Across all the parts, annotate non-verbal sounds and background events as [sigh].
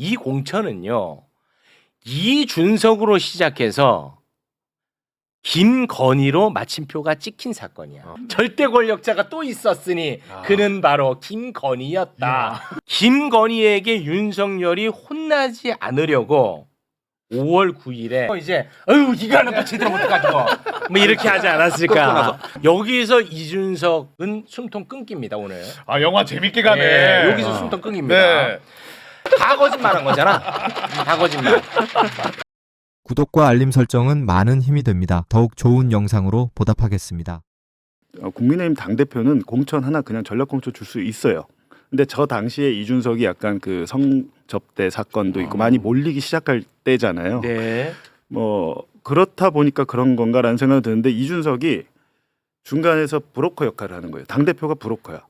이 공천은요 이준석으로 시작해서 김건희로 마침표가 찍힌 사건이야. 절대 권력자가 또 있었으니 그는 바로 김건희였다. 김건희에게 윤석열이 혼나지 않으려고 5월 9일에 이제 어유 이거 하나 또 제대로 못해가지고 뭐 이렇게 하지 않았을까. 여기서 이준석은 숨통 끊깁니다 오늘. 아 영화 재밌게 가네. 네, 여기서 숨통 끊깁니다. 네. 다 거짓말한 거잖아. 다 거짓말. 구독과 알림 설정은 많은 힘이 됩니다. 더욱 좋은 영상으로 보답하겠습니다. 어, 국민의힘 당 대표는 공천 하나 그냥 전략 공천 줄 수 있어요. 근데 저 당시에 이준석이 약간 그 성접대 사건도 있고 많이 몰리기 시작할 때잖아요. 네. 뭐 그렇다 보니까 그런 건가라는 생각이 드는데 이준석이 중간에서 브로커 역할을 하는 거예요. 당 대표가 브로커야.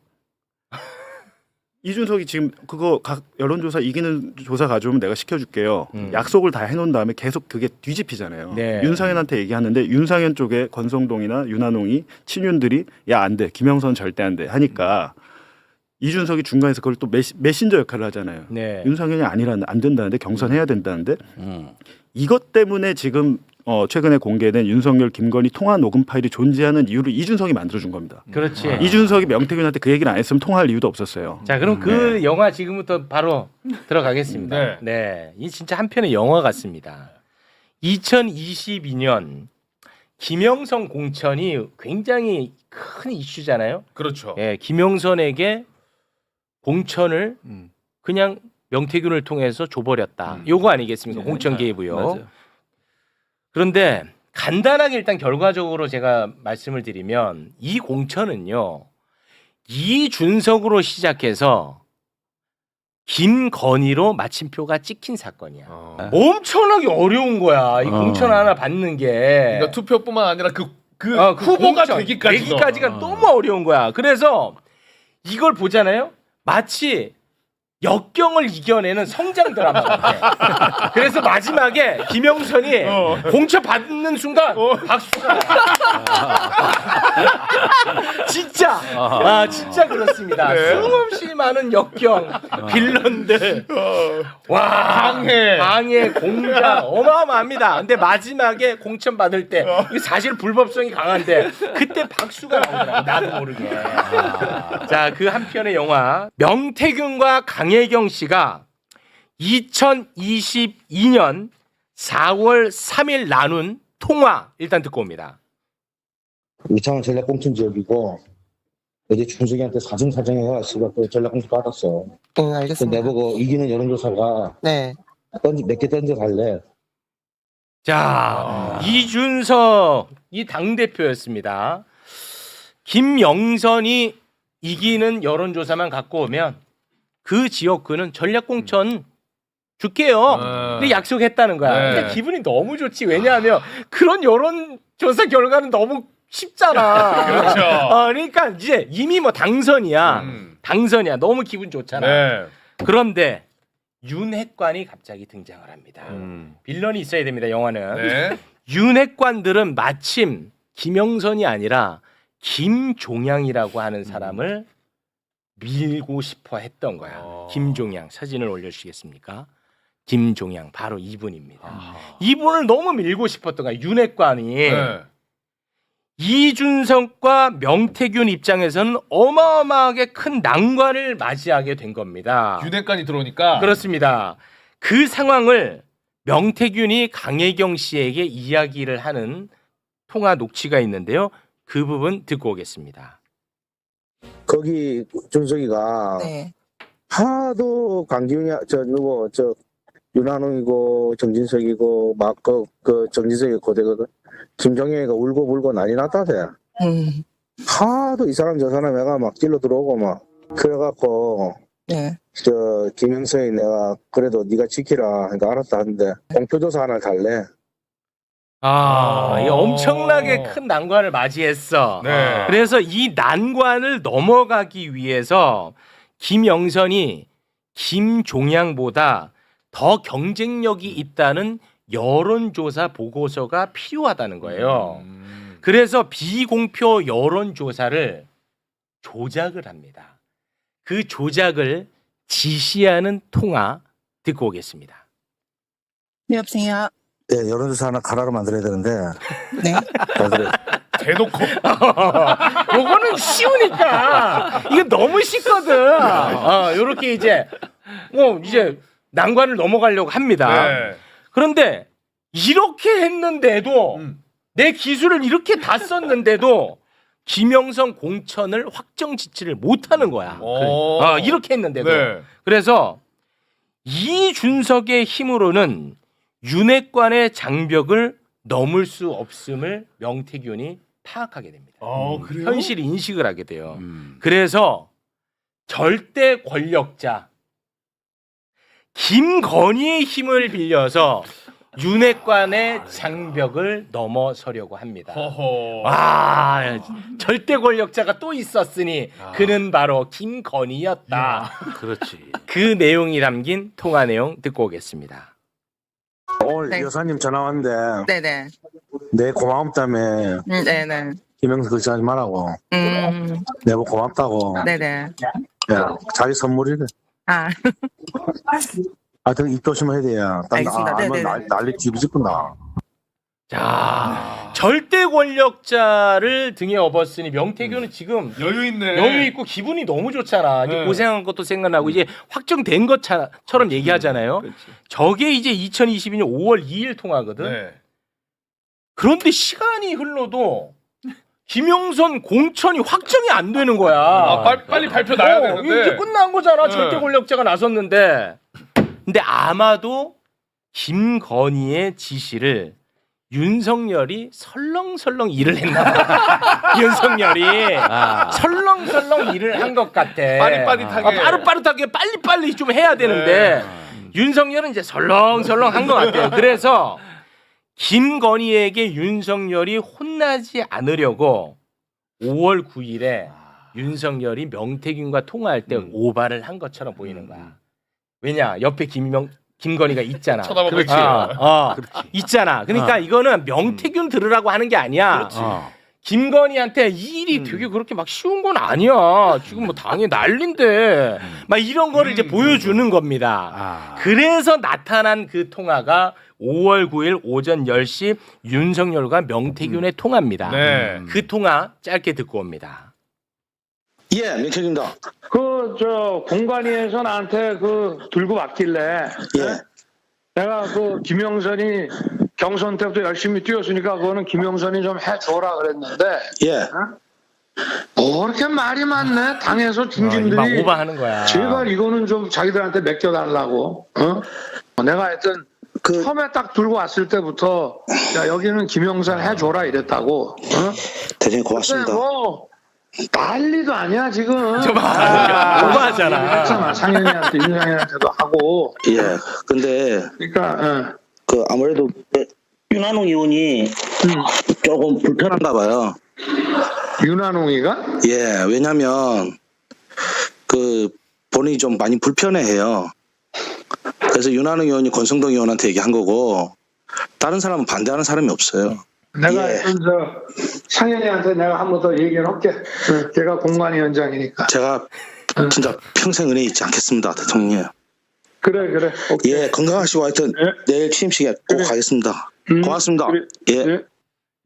이준석이 지금 그거 각 여론조사 이기는 조사 가져오면 내가 시켜줄게요. 음. 약속을 다 해놓은 다음에 계속 그게 뒤집히잖아요. 네. 윤상현한테 얘기하는데 윤상현 쪽에 권성동이나 윤한홍이 친윤들이 야 안 돼, 김영선 절대 안 돼 하니까 이준석이 중간에서 그걸 또 메시, 메신저 역할을 하잖아요. 네. 윤상현이 아니라는 안 된다는데 경선해야 된다는데 음. 이것 때문에 지금 어, 최근에 공개된 윤석열 김건희 통화 녹음 파일이 존재하는 이유를 이준석이 만들어준 겁니다. 그렇지. 이준석이 명태균한테 그 얘기를 안 했으면 통화할 이유도 없었어요. 자, 그럼 그 영화 지금부터 바로 들어가겠습니다. 네. 네. 이 진짜 한 편의 영화 같습니다. 2022년 김영선 공천이 굉장히 큰 이슈잖아요. 그렇죠. 예, 김영선에게 공천을 음. 그냥 명태균을 통해서 줘버렸다. 음. 요거 아니겠습니까? 네. 공천 개입이요. 맞아요. 그런데 간단하게 일단 결과적으로 제가 말씀을 드리면 이 공천은요 이준석으로 시작해서 김건희로 마침표가 찍힌 사건이야. 어. 엄청나게 어려운 거야. 이 어. 공천 하나 받는 게. 그러니까 투표뿐만 아니라 그, 그 어, 그 후보가 공천, 되기까지도. 되기까지가 어. 너무 어려운 거야. 그래서 이걸 보잖아요. 마치 역경을 이겨내는 성장 드라마 같아. 그래서 마지막에 김영선이 어. 공천 받는 순간 박수가 진짜 아 진짜 그렇습니다. 네. 수없이 많은 역경 빌런들 와 방해. 방해 공작 어마어마합니다. 근데 마지막에 공천 받을 때 이게 사실 불법성이 강한데 그때 박수가 나오더라고 나도 모르게. 자그 한 편의 영화 명태균과 강혜경 씨가 2022년 4월 3일 나눈 통화 일단 듣고 옵니다. 이창은 전략공천 지역이고 어제 준석이한테 사정 사정 해가지고 그 전략공천 받았어. 응, 그 알겠습니다. 내보고 이기는 여론조사가 네. 던지 몇 개 던져 달래. 자 이준석 이 당 대표였습니다. 김영선이 이기는 여론조사만 갖고 오면 그 지역구는 전략공천 줄게요. 아. 근데 약속했다는 거야. 네. 근데 기분이 너무 좋지. 왜냐하면 그런 여론조사 결과는 너무 쉽잖아. [laughs] 그렇죠. 어, 그러니까 이제 이미 뭐 당선이야. 음. 당선이야. 너무 기분 좋잖아. 네. 그런데 윤핵관이 갑자기 등장을 합니다. 음. 빌런이 있어야 됩니다. 영화는. 네. [laughs] 윤핵관들은 마침 김영선이 아니라 김종양이라고 하는 사람을 밀고 싶어 했던 거야. 어. 김종양 사진을 올려주시겠습니까? 김종양 바로 이분입니다. 아. 이분을 너무 밀고 싶었던 거야. 윤핵관이 네. 이준석과 명태균 입장에서는 어마어마하게 큰 난관을 맞이하게 된 겁니다. 윤핵관이 들어오니까 그렇습니다. 그 상황을 명태균이 강혜경 씨에게 이야기를 하는 통화 녹취가 있는데요. 그 부분 듣고 오겠습니다. 거기 준석이가 네. 하도 강기훈이 저 누구 저 윤한홍이고 정진석이고 막그 그 정진석이 고대거든. 김정영이가 울고 불고 난리 났다대. 음. 하도 이 사람 저 사람 애가 막 찔러 들어오고 막 그래갖고 네. 저 김영선이 내가 그래도 네가 지키라 하니까 알았다 하는데 공표조사 하나 달래. 아, 아. 이 엄청나게 큰 난관을 맞이했어. 네. 그래서 이 난관을 넘어가기 위해서 김영선이 김종양보다 더 경쟁력이 있다는 여론조사 보고서가 필요하다는 거예요. 음. 그래서 비공표 여론조사를 조작을 합니다. 그 조작을 지시하는 통화 듣고 오겠습니다. 여보세요. 네, 여론조사 하나 가라로 만들어야 되는데. [laughs] 네. 잘 그래. 대놓고 [laughs] 요거는 쉬우니까 이거 너무 쉽거든. 어, 요렇게 이제 뭐 이제 난관을 넘어가려고 합니다. 네. 그런데 이렇게 했는데도 음. 내 기술을 이렇게 다 썼는데도 김영선 공천을 확정 지치를 못하는 거야. 오. 아, 이렇게 했는데도. 네. 그래서 이준석의 힘으로는 윤핵관의 장벽을 넘을 수 없음을 명태균이 파악하게 됩니다. 어, 그래요? 현실 인식을 하게 돼요. 그래서 절대 권력자 김건희의 힘을 빌려서 윤핵관의 장벽을 넘어서려고 합니다. 허허. 아, 절대 권력자가 또 있었으니 그는 바로 김건희였다. 그렇지. 그 내용이 담긴 통화 내용 듣고 오겠습니다. 오늘 네. 여사님 전화 왔는데, 네네. 내 고마움 때문에 음, 네네. 김영수 걱정하지 말라고. 음, 내가 고맙다고. 네네. 야, 자기 선물이래. 아, 하여튼 입 조심해야 돼. 야. 딴 알겠습니다. 아, 알면 네네네. 난- 난리 뒤집어진다. 자, 절대 권력자를 등에 업었으니 명태균은 지금 여유 있네. 여유 있고 기분이 너무 좋잖아. 이제 네. 고생한 것도 생각나고 이제 확정된 것처럼 얘기하잖아요. 저게 이제 2022년 5월 2일 통화거든. 네. 그런데 시간이 흘러도 김영선 공천이 확정이 안 되는 거야. 아, 빨리, 빨리 발표 나야 어, 되는데. 이제 끝난 거잖아. 네. 절대 권력자가 나섰는데. 근데 아마도 김건희의 지시를 윤석열이 설렁설렁 일을 했나 봐. [laughs] 윤석열이 아. 설렁설렁 일을 한 것 같아. 빠릿빠릿하게. 아, 빠릿빠릿하게 빨리빨리 좀 해야 되는데 윤석열은 이제 설렁설렁 한 것 같아요. 그래서 김건희에게 윤석열이 혼나지 않으려고 5월 9일에 윤석열이 명태균과 통화할 때 오바를 한 것처럼 보이는 거야. 왜냐 옆에 김명 김건희가 있잖아. [laughs] 쳐다보고 그렇지. 어, 어. 있잖아. 그러니까 이거는 명태균 들으라고 하는 게 아니야. 어. 김건희한테 이 일이 되게 그렇게 막 쉬운 건 아니야. 지금 뭐 당에 난린데 막 이런 거를 이제 보여주는 겁니다. 아. 그래서 나타난 그 통화가 5월 9일 오전 10시 윤석열과 명태균의 통화입니다. 네. 그 통화 짧게 듣고 옵니다. 예, 명철입니다. 그 저 공관위에서 나한테 그 들고 왔길래 예. 내가 그 김영선이 경선 때부터 열심히 뛰었으니까 그거는 김영선이 좀 해줘라 그랬는데 예. 뭐 이렇게 말이 많네 당에서 어, 막 중진들이 오버하는 거야. 제발 이거는 좀 자기들한테 맡겨달라고 어? 내가 하여튼 그- 처음에 딱 들고 왔을 때부터 야 여기는 김영선 해줘라 이랬다고 어? 대장님 근데 뭐 난리도 아니야 지금 [laughs] 좀 아, 오버하잖아. 했잖아 상현이한테 윤상현한테도 하고 예. 근데 그러니까 어. 그 아무래도 윤한홍 의원이 조금 불편한가 봐요. 윤한홍이가 예. 왜냐면 그 본인이 좀 많이 불편해해요. 그래서 윤한홍 의원이 권성동 의원한테 얘기한 거고 다른 사람은 반대하는 사람이 없어요. 내가 예. 좀저 상현이한테 내가 한 번 더 얘기를 할게. 어, 걔가 공관위원장이니까. 제가 진짜 평생 은혜 잊지 않겠습니다, 대통령. 그래 그래. 오케이. 예, 건강하시고 하여튼 예. 내일 취임식에 꼭 그래. 가겠습니다. 음, 고맙습니다. 그래. 예. 예.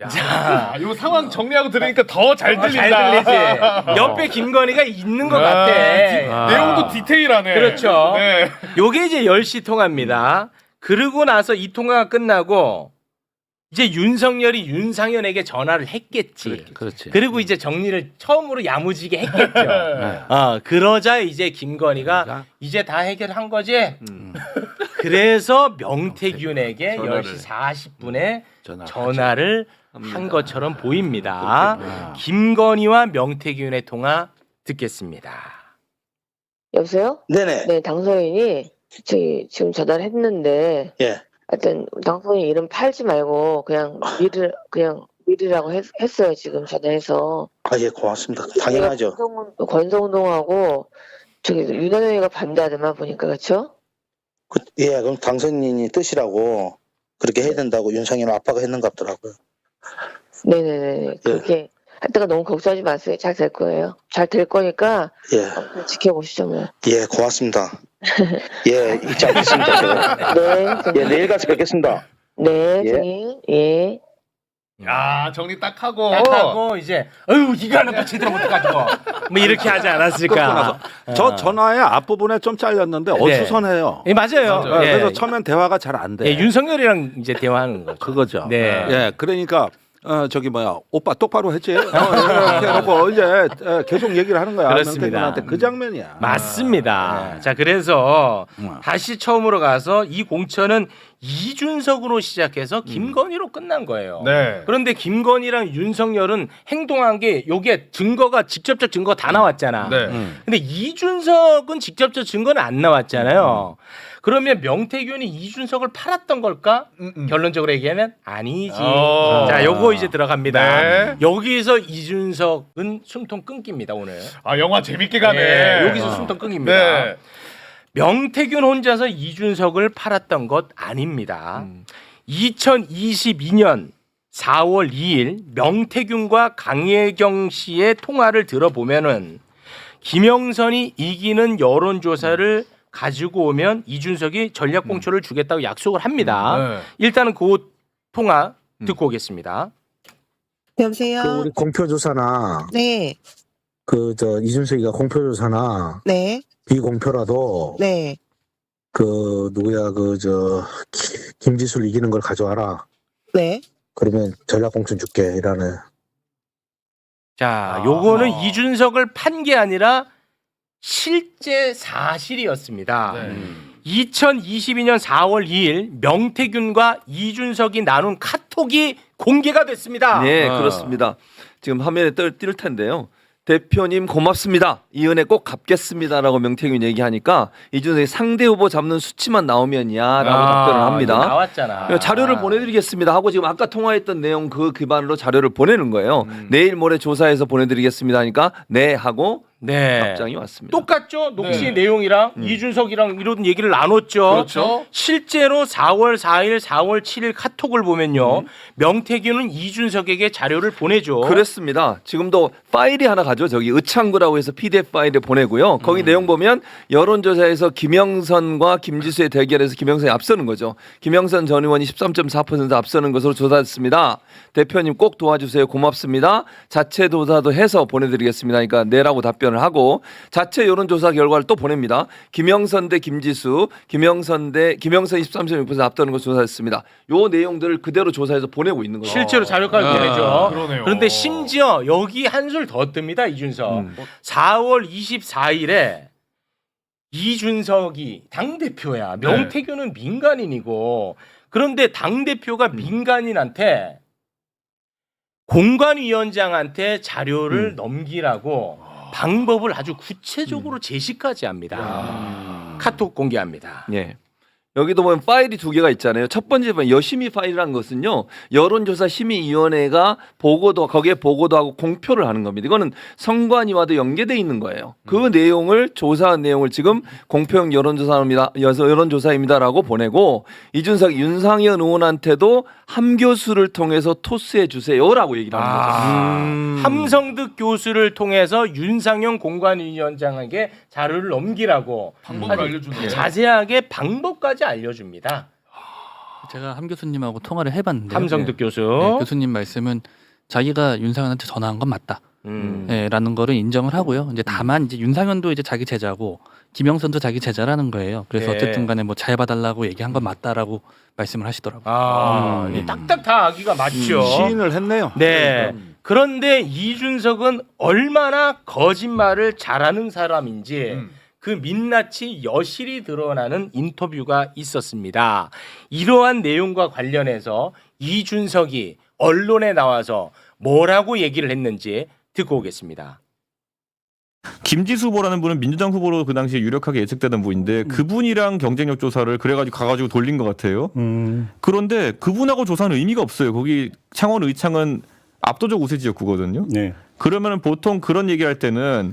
야, 이 상황 정리하고 들으니까 더잘잘 들린다. 들리지. 옆에 [laughs] 김건희가 있는 것 아, 같아. 디- 아. 디테일하네. 그렇죠. 네. 요게 이제 10시 통화입니다. 그러고 나서 이 통화가 끝나고 이제 윤석열이 윤상현에게 전화를 했겠지. 그렇지. 그리고 이제 정리를 처음으로 야무지게 했겠죠. 네. 어, 그러자 이제 김건희가 그러니까? 이제 다 해결한 거지. 음. 그래서 명태균에게 전화를 10시 40분에 전화. 전화를 한 것처럼 보입니다. 아. 김건희와 명태균의 통화 듣겠습니다. 여보세요? 네네. 네, 당선인이 저기 지금 전화를 했는데 예. 하여튼 당선인 이름 팔지 말고 그냥 미를 그냥 미리라고 했, 했어요 지금 전화해서 아, 예, 고맙습니다. 당연하죠. 권성운, 권성동하고 저기 윤한영이가 반대하더만 보니까 그렇죠? 그, 예, 그럼 당선인이 뜻이라고 그렇게 해야 된다고 윤상현 아빠가 했는 것 같더라고요. 네네네 그렇게 하여튼 너무 걱정하지 마세요. 잘 될 거예요. 잘 될 거니까 예, 지켜보시죠 뭐. 예, 고맙습니다. 예, 잊지 않겠습니다. 제가. [laughs] 네, 예, 내일 가서 뵙겠습니다. 네, 예. 선생님. 예. 야 정리 딱 하고. 딱 하고 이제 어휴 이거 하나 또 제대로 못해가지고 뭐 이렇게 하지 않았을까. 저 전화의 앞부분에 좀 잘렸는데 어수선해요. 예, 맞아요. 맞아요. 예. 그래서 처음엔 대화가 잘 안 돼. 예, 윤석열이랑 이제 대화하는 거죠. 그거죠. 네. 예, 그러니까 어, 저기 뭐야 오빠 똑바로 했지. 어, 이렇게 해놓고 이제 어, 계속 얘기를 하는 거야. 그렇습니다. 명태균한테 그 장면이야. 맞습니다. 네. 자, 그래서 음. 다시 처음으로 가서 이 공천은 이준석으로 시작해서 김건희로 끝난 거예요. 네. 그런데 김건희랑 윤석열은 행동한 게 요게 증거가 직접적 증거 다 나왔잖아. 네. 음. 근데 이준석은 직접적 증거는 안 나왔잖아요. 그러면 명태균이 이준석을 팔았던 걸까? 음, 음. 결론적으로 얘기하면 아니지. 어. 자, 요거 이제 들어갑니다. 네. 여기서 이준석은 숨통 끊깁니다, 오늘. 아 영화 재밌게 가네. 네, 여기서 숨통 끊깁니다. 네. 명태균 혼자서 이준석을 팔았던 것 아닙니다. 2022년 4월 2일 명태균과 강혜경 씨의 통화를 들어보면은 김영선이 이기는 여론조사를 가지고 오면 이준석이 전략공천을 주겠다고 약속을 합니다. 네. 일단은 그 통화 듣고 오겠습니다. 여보세요? 그 우리 공표조사나 네, 그 저 이준석이가 공표조사나 네, 비공표라도 네. 그 누구야 그 저 김지수를 이기는 걸 가져와라. 네. 그러면 전략 공천 줄게 이라는. 자, 아. 요거는 이준석을 판 게 아니라 실제 사실이었습니다. 네. 2022년 4월 2일 명태균과 이준석이 나눈 카톡이 공개가 됐습니다. 네, 어. 그렇습니다. 지금 화면에 뜰, 뜰 텐데요. 대표님 고맙습니다. 이 은혜 꼭 갚겠습니다라고 명태균 얘기하니까 이준석이 상대 후보 잡는 수치만 나오면야라고 답변을 아, 합니다. 이거 나왔잖아. 자료를 보내드리겠습니다 하고 지금 아까 통화했던 내용 그 기반으로 자료를 보내는 거예요. 음. 내일 모레 조사해서 보내드리겠습니다 하니까 네 하고 네. 답장이 왔습니다. 똑같죠? 녹취 네. 내용이랑 음. 이준석이랑 이런 얘기를 나눴죠. 그렇죠. 실제로 4월 4일, 4월 7일 카톡을 보면요. 음. 명태균은 이준석에게 자료를 보내죠. 그렇습니다. 지금도 파일이 하나 가죠. 저기 의창구라고 해서 PDF 파일을 보내고요. 거기 음. 내용 보면 여론조사에서 김영선과 김지수의 대결에서 김영선이 앞서는 거죠. 김영선 전 의원이 13.4% 앞서는 것으로 조사했습니다. 대표님 꼭 도와주세요. 고맙습니다. 자체 조사도 해서 보내드리겠습니다. 그러니까 네라고 답변을 하고 자체 여론조사 결과를 또 보냅니다. 김영선 대 김지수, 김영선 대 김영선 23.6% 앞서는 것을 조사했습니다. 요 내용들을 그대로 조사해서 보내고 있는 거죠. 실제로 자료까지 아, 보내죠. 그러네요. 그런데 심지어 여기 한술 더 뜹니다. 이준석. 음. 4월 24일에 이준석이 당 대표야. 네. 명태균은 민간인이고 그런데 당 대표가 음. 민간인한테 공관위원장한테 자료를 음. 넘기라고 방법을 아주 구체적으로 제시까지 합니다. 카톡 공개합니다. 예. 여기도 보면 파일이 두 개가 있잖아요. 첫 번째 보면 여심이 파일이라는 것은요. 여론조사 심의위원회가 보고도 거기에 보고도 하고 공표를 하는 겁니다. 이거는 선관위와도 연계돼 있는 거예요. 그 내용을 조사한 내용을 지금 공표형 여론조사입니다. 여론조사입니다라고 보내고 이준석 윤상현 의원한테도 함교수를 통해서 토스해 주세요라고 얘기를 하는 거죠. 아, 음. 함성득 교수를 통해서 윤상현 공관위원장에게 자료를 넘기라고 방법을 알려주네요. 자세하게 방법까지 알려줍니다. 제가 함 교수님하고 통화를 해봤는데 함성득 교수. 네, 교수님 말씀은 자기가 윤상현한테 전화한 건 맞다. 음. 예, 라는 거를 인정을 하고요. 이제 다만 이제 윤상현도 이제 자기 제자고 김영선도 자기 제자라는 거예요. 그래서 네. 어쨌든 간에 뭐 잘 봐달라고 얘기한 건 맞다라고 말씀을 하시더라고요. 아, 음. 이 딱딱 다 아기가 맞죠. 시인을 했네요. 네. 그런데 이준석은 얼마나 거짓말을 잘하는 사람인지 음. 그 민낯이 여실히 드러나는 인터뷰가 있었습니다. 이러한 내용과 관련해서 이준석이 언론에 나와서 뭐라고 얘기를 했는지 듣고 오겠습니다. 김지수 후보라는 분은 민주당 후보로 그 당시에 유력하게 예측되던 분인데 그분이랑 경쟁력 조사를 그래가지고 가가지고 돌린 것 같아요. 그런데 그분하고 조사는 의미가 없어요. 거기 창원 의창은 압도적 우세 지역구거든요. 네. 그러면은 보통 그런 얘기할 때는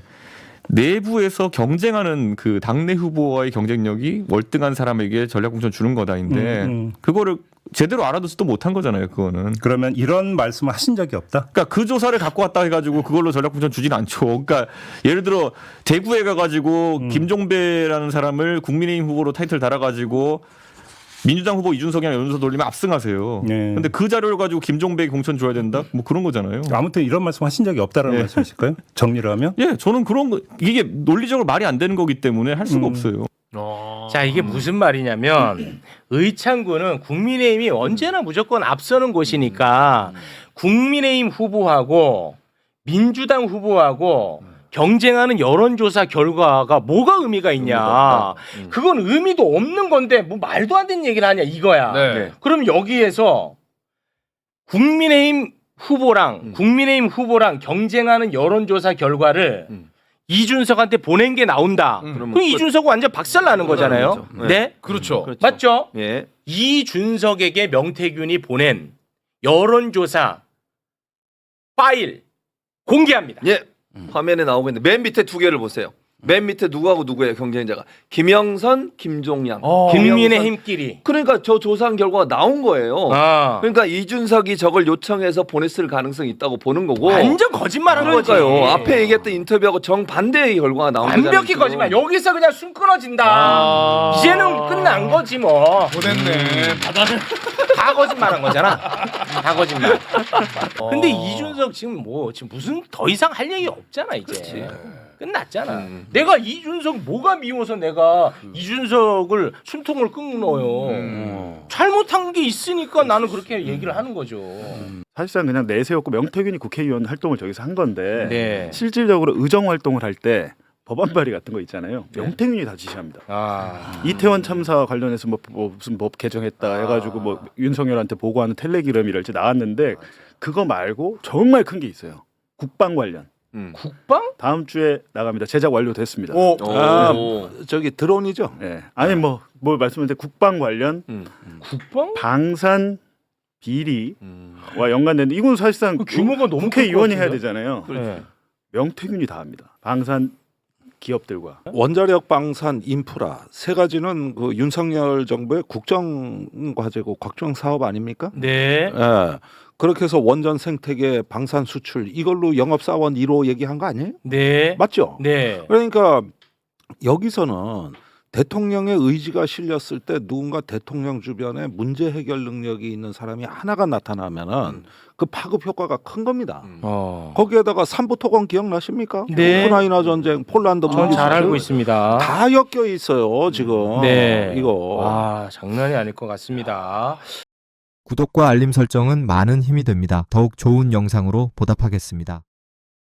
내부에서 경쟁하는 그 당내 후보와의 경쟁력이 월등한 사람에게 전략공천 주는 거다인데 음, 음. 그거를 제대로 알아듣지도 못한 거잖아요. 그거는. 그러면 이런 말씀을 하신 적이 없다? 그러니까 그 조사를 갖고 왔다 해가지고 그걸로 전략공천 주진 않죠. 그러니까 예를 들어 대구에 가가지고 음. 김종배라는 사람을 국민의힘 후보로 타이틀 달아가지고 민주당 후보 이준석이나 연서 돌리면 압승하세요. 네. 근데 그 자료를 가지고 김종배에게 공천 줘야 된다? 뭐 그런 거잖아요. 아무튼 이런 말씀 하신 적이 없다라는 예. 말씀이실까요? 정리를 하면? 예, 저는 그런 거 이게 논리적으로 말이 안 되는 거기 때문에 할 수가 음. 없어요. 자 이게 무슨 말이냐면 의창구는 국민의힘이 언제나 무조건 앞서는 곳이니까 국민의힘 후보하고 민주당 후보하고 경쟁하는 여론조사 결과가 뭐가 의미가 있냐? 그건 의미도 없는 건데 뭐 말도 안 되는 얘기를 하냐 이거야. 네. 그럼 여기에서 국민의힘 후보랑 국민의힘 후보랑 경쟁하는 여론조사 결과를 이준석한테 보낸 게 나온다. 그러면 그럼 이준석 완전 박살 나는 거잖아요. 거죠. 네. 네. 그렇죠. 맞죠? 예. 이준석에게 명태균이 보낸 여론조사 파일 공개합니다. 예. 화면에 나오고 있는데 맨 밑에 두 개를 보세요. 맨 밑에 누구하고 누구예요 경쟁자가 김영선, 김종양, 어. 김민의힘끼리. 그러니까 저 조사한 결과가 나온 거예요. 아. 그러니까 이준석이 저걸 요청해서 보냈을 가능성이 있다고 보는 거고. 완전 거짓말한 거지. 그러니까요. 앞에 얘기했던 인터뷰하고 정 반대의 결과가 나온 거잖아요. 완벽히 지금. 거짓말. 여기서 그냥 숨 끊어진다. 아. 이제는 끝난 거지 뭐. 보냈네. 바다를. 다 거짓말한 거잖아. [laughs] 다 거짓말. 근데 이준석 지금 뭐 지금 무슨 더 이상 할 얘기 없잖아 이제. 끝났잖아. 음. 내가 이준석 뭐가 미워서 내가 이준석을 숨통을 끊어요. 음. 잘못한 게 있으니까 나는 그렇게 얘기를 하는 거죠. 사실상 그냥 내세웠고 명태균이 국회의원 활동을 저기서 한 건데 네. 실질적으로 의정 활동을 할 때 법안 발의 같은 거 있잖아요. 명태균이 다 지시합니다. 아. 이태원 참사 관련해서 뭐, 뭐 무슨 법 개정했다 해가지고 뭐 윤석열한테 보고하는 텔레기름이랄지 나왔는데 그거 말고 정말 큰 게 있어요. 국방 관련. 음. 국방? 다음 주에 나갑니다. 제작 완료됐습니다. 오. 아, 오. 저기 드론이죠. 예. 아니 뭐뭐 말씀드렸는데 국방 관련 음. 국방? 방산 비리와 음. 연관된 이건 사실상 그 규모가 너무 국회의원이 해야? 되잖아요. 네. 명태균이 다 합니다. 방산 기업들과 원자력 방산 인프라 세 가지는 그 윤석열 정부의 국정 과제고 국정 사업 아닙니까? 네. 예. 그렇게 해서 원전 생태계 방산 수출 이걸로 영업 사원 1호 얘기한 거 아니에요? 네. 맞죠? 네. 그러니까 여기서는 대통령의 의지가 실렸을 때 누군가 대통령 주변에 문제 해결 능력이 있는 사람이 하나가 나타나면은 그 파급 효과가 큰 겁니다. 어. 거기에다가 삼부 토건 기억나십니까? 네. 우크라이나 전쟁, 폴란드 전 문제 잘 알고 있습니다. 다 엮여 있어요 지금. 네. 이거. 와, 장난이 아닐 것 같습니다. 구독과 알림 설정은 많은 힘이 됩니다. 더욱 좋은 영상으로 보답하겠습니다.